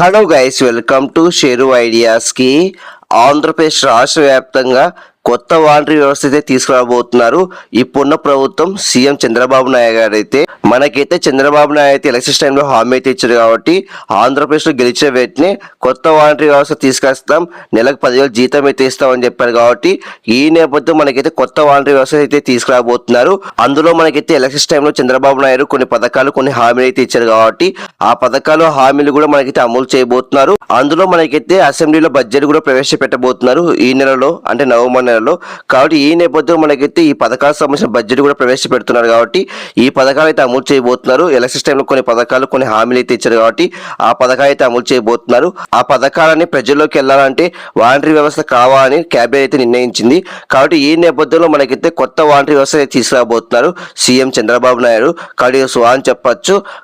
Hello guys welcome to share ఐడియాస్కి. Andhra Pradesh రాష్ట్ర వ్యాప్తంగా కొత్త వాలంటరీ వ్యవస్థ అయితే తీసుకురాబోతున్నారు. ఇప్పుడున్న ప్రభుత్వం సీఎం చంద్రబాబు నాయుడు గారు అయితే మనకైతే చంద్రబాబు నాయుడు అయితే ఎలక్షన్స్ టైంలో హామీ అయితే ఇచ్చారు కాబట్టి ఆంధ్రప్రదేశ్లో గెలిచే వెంటనే కొత్త వాలంటరీ వ్యవస్థ తీసుకొస్తాం నెలకు పదివేలు జీతం అయితే ఇస్తామని చెప్పారు కాబట్టి ఈ నేపథ్యం మనకైతే కొత్త వాలంటరీ వ్యవస్థ అయితే తీసుకురాబోతున్నారు. అందులో మనకైతే ఎలక్షన్స్ టైంలో చంద్రబాబు నాయుడు కొన్ని పథకాలు కొన్ని హామీలు అయితే ఇచ్చారు కాబట్టి ఆ పథకాలు హామీలు కూడా మనకైతే అమలు చేయబోతున్నారు. అందులో మనకైతే అసెంబ్లీలో బడ్జెట్ కూడా ప్రవేశపెట్టబోతున్నారు ఈ నెలలో అంటే నవంబర్ నెలలో కాబట్టి ఈ నేపథ్యంలో మనకైతే ఈ పథకాలకు సంబంధించిన బడ్జెట్ కూడా ప్రవేశపెడుతున్నారు కాబట్టి ఈ పథకాలు అయితే అమలు చేయబోతున్నారు. ఎలక్షన్ టైంలో కొన్ని పథకాలు కొన్ని హామీలు అయితే ఇచ్చారు కాబట్టి ఆ పథకాలు అయితే అమలు చేయబోతున్నారు. ఆ పథకాలని ప్రజల్లోకి వెళ్ళాలంటే వాలంటరీ వ్యవస్థ కావాలని క్యాబినెట్ అయితే నిర్ణయించింది. కాబట్టి ఈ నేపథ్యంలో మనకైతే కొత్త వాలంటరీ వ్యవస్థ అయితే తీసుకురాబోతున్నారు సీఎం చంద్రబాబు నాయుడు. కాబట్టి సో అని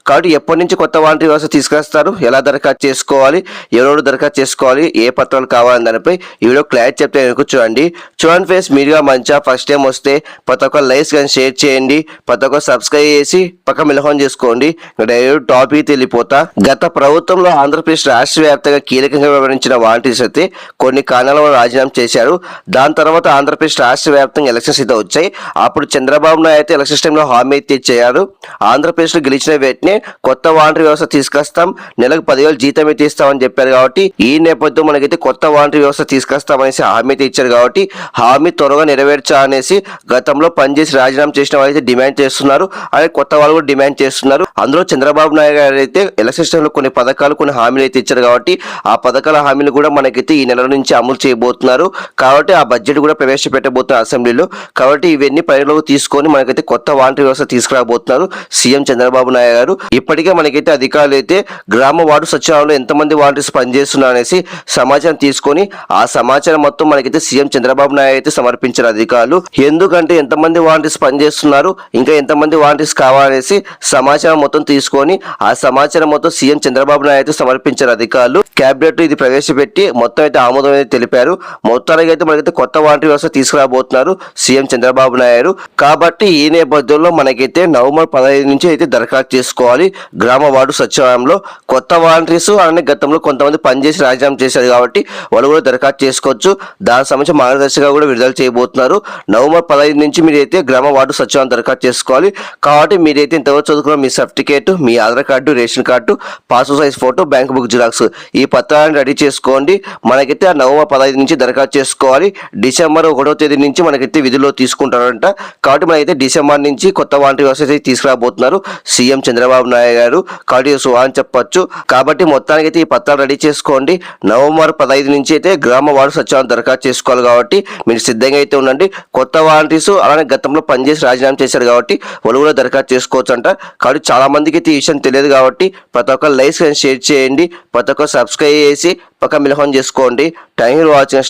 కాబట్టి ఎప్పటి నుంచి కొత్త వాలంటరీ వ్యవస్థ తీసుకొస్తారు ఎలా దరఖాస్తు చేసుకోవాలి? ఎవరెవరు దరఖాస్తు చేసుకోవాలి? ఏ పత్రాలు కావాలని దానిపై ఈ వీడియో క్లారిటీ చెప్తే చూడండి. చూడండి ఫేస్ మీరుగా మంచిగా ఫస్ట్ టైం వస్తే ప్రతి ఒక్క లైక్స్ కానీ షేర్ చేయండి. ప్రతి ఒక్క సబ్స్క్రైబ్ చేసి పక్క మిలహం చేసుకోండి. డైరెక్ట్ టాపిక్ వెళ్ళిపోతా. గత ప్రభుత్వంలో ఆంధ్రప్రదేశ్ రాష్ట్ర వ్యాప్తంగా కీలకంగా వివరించిన వాలంటీర్స్ అయితే కొన్ని కారణాల వల్ల రాజీనామా చేశారు. దాని తర్వాత ఆంధ్రప్రదేశ్ రాష్ట్ర వ్యాప్తంగా ఎలక్షన్స్ అయితే వచ్చాయి. అప్పుడు చంద్రబాబు నాయుడు అయితే ఎలక్షన్ టైంలో హామీ అయితే ఇచ్చేయారు. ఆంధ్రప్రదేశ్లో గెలిచిన వెంటనే కొత్త వాలంటీర్ వ్యవస్థ తీసుకొస్తాం. నెలకు పదివేలు జీతం అయితే ఇస్తామని చెప్పారు కాబట్టి ఈ నేపథ్యం మనకైతే కొత్త వాలంటీర్ వ్యవస్థ తీసుకొస్తామనేసి హామీ అయితే ఇచ్చారు కాబట్టి హామీ త్వరగా నెరవేర్చా అనేసి గతంలో పనిచేసి రాజీనామా చేసిన వాళ్ళు అయితే డిమాండ్ చేస్తున్నారు. అలాగే కొత్త వాళ్ళు కూడా డిమాండ్ చేస్తున్నారు. అందులో చంద్రబాబు నాయుడు గారు అయితే ఎలక్షన్లో కొన్ని పథకాలు కొన్ని హామీలు అయితే ఇచ్చారు కాబట్టి ఆ పథకాల హామీలు కూడా మనకైతే ఈ నెల నుంచి అమలు చేయబోతున్నారు. కాబట్టి ఆ బడ్జెట్ కూడా ప్రవేశపెట్టబోతున్నారు అసెంబ్లీలో. కాబట్టి ఇవన్నీ పరిగణలోకి తీసుకొని మనకైతే కొత్త వాలంటరీ వ్యవస్థ తీసుకురాబోతున్నారు సీఎం చంద్రబాబు నాయుడు గారు. ఇప్పటికే మనకైతే అధికారులు అయితే గ్రామ వార్డు సచివాలయంలో ఎంతమంది వాలంటీర్స్ పనిచేస్తున్నారు అనేసి సమాచారం తీసుకొని ఆ సమాచారం మొత్తం మనకైతే సీఎం చంద్రబాబు నాయుడు అయితే సమర్పించారు అధికారులు. ఎందుకంటే ఎంతమంది వాలంటీర్స్ పనిచేస్తున్నారు ఇంకా ఎంతమంది వాలంటీర్స్ కావాలనేసి సమాచారం మొత్తం తీసుకొని ఆ సమాచారం మొత్తం సీఎం చంద్రబాబు నాయుడు అయితే సమర్పించారు అధికారులు కేబినెట్ ఇది ప్రవేశపెట్టి మొత్తం అయితే ఆమోదం అయితే తెలిపారు. మొత్తానికి అయితే మనకైతే కొత్త వాలంటీర్ వ్యవస్థ తీసుకురాబోతున్నారు సీఎం చంద్రబాబు నాయుడు. కాబట్టి ఈ నేపథ్యంలో మనకైతే నవంబర్ పదహైదు నుంచి అయితే దరఖాస్తు చేసుకోవాలి గ్రామ వార్డు సచివాలయంలో. కొత్త వాలంటీర్స్ అలానే గతంలో కొంతమంది పనిచేసి రాజీనామా చేశారు కాబట్టి వాళ్ళు కూడా దరఖాస్తు చేసుకోవచ్చు. దానికి మార్గదర్శకం మార్గదర్శిగా కూడా విడుదల చేయబోతున్నారు. నవంబర్ పదహైదు నుంచి మీరైతే గ్రామ వార్డు సచివాలయం దరఖాస్తు చేసుకోవాలి. కాబట్టి మీరైతే ఇంతవరకు చదువుకున్న మీ సర్టిఫికేట్ మీ Aadhaar card ration card passport size photo bank book xerox ఈ పత్రాలను రెడీ చేసుకోండి. మనకైతే నవంబర్ పదహైదు నుంచి దరఖాస్తు చేసుకోవాలి. డిసెంబర్ ఒకటో తేదీ నుంచి మనకైతే విధుల్లో తీసుకుంటారంట. కాబట్టి మనకైతే డిసెంబర్ నుంచి కొత్త వాంటి వ్యవస్థ అయితే తీసుకురాబోతున్నారు. సీఎం చంద్రబాబు నాయుడు గారు. కాబట్టి సో అని చెప్పొచ్చు. కాబట్టి మొత్తానికి అయితే ఈ పత్రాలు రెడీ చేసుకోండి. నవంబర్ పదహైదు నుంచి అయితే గ్రామ వార్డు సచివాలయం దరఖాస్తు చేసుకోవాలి కాబట్టి మీరు సిద్ధంగా అయితే ఉండండి. కొత్త వాలంటీర్స్ అలానే గతంలో పనిచేసి రాజీనామా చేశారు కాబట్టి వాళ్ళు కూడా దరఖాస్తు చేసుకోవచ్చు అంట కాబట్టి చాలా మందికి అయితే ఈ విషయం తెలియదు కాబట్టి ప్రతి ఒక్క లైక్స్ షేర్ చేయండి. ప్రతి ఒక్క సబ్స్క్రైబ్ చేసి పక్క మిలహం చేసుకోండి. Thank you watching